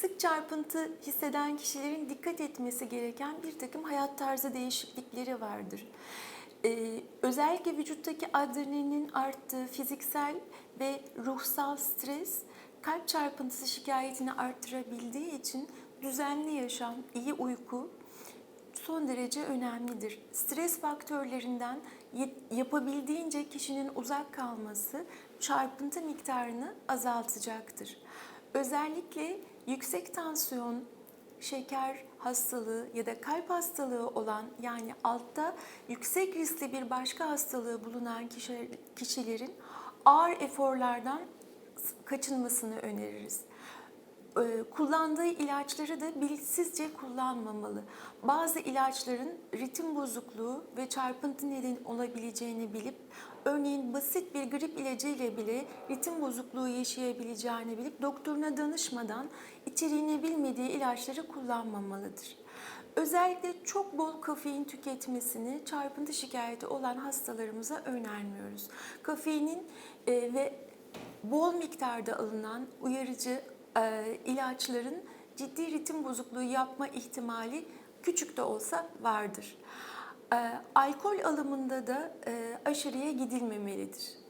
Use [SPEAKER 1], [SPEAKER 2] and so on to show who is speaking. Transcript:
[SPEAKER 1] Sık çarpıntı hisseden kişilerin dikkat etmesi gereken bir takım hayat tarzı değişiklikleri vardır. Ee, özellikle vücuttaki adrenalinin arttığı fiziksel ve ruhsal stres kalp çarpıntısı şikayetini arttırabildiği için düzenli yaşam, iyi uyku son derece önemlidir. Stres faktörlerinden yapabildiğince kişinin uzak kalması çarpıntı miktarını azaltacaktır. Özellikle yüksek tansiyon, şeker hastalığı ya da kalp hastalığı olan yani altta yüksek riskli bir başka hastalığı bulunan kişi- kişilerin ağır eforlardan kaçınmasını öneririz. Ee, kullandığı ilaçları da bilinçsizce kullanmamalı. Bazı ilaçların ritim bozukluğu ve çarpıntı neden olabileceğini bilip, örneğin basit bir grip ilacı ile bile ritim bozukluğu yaşayabileceğini bilip doktoruna danışmadan içeriğini bilmediği ilaçları kullanmamalıdır. Özellikle çok bol kafein tüketmesini çarpıntı şikayeti olan hastalarımıza önermiyoruz. Kafeinin e, ve bol miktarda alınan uyarıcı e, ilaçların ciddi ritim bozukluğu yapma ihtimali küçük de olsa vardır. E, alkol alımında da e, aşırıya gidilmemelidir.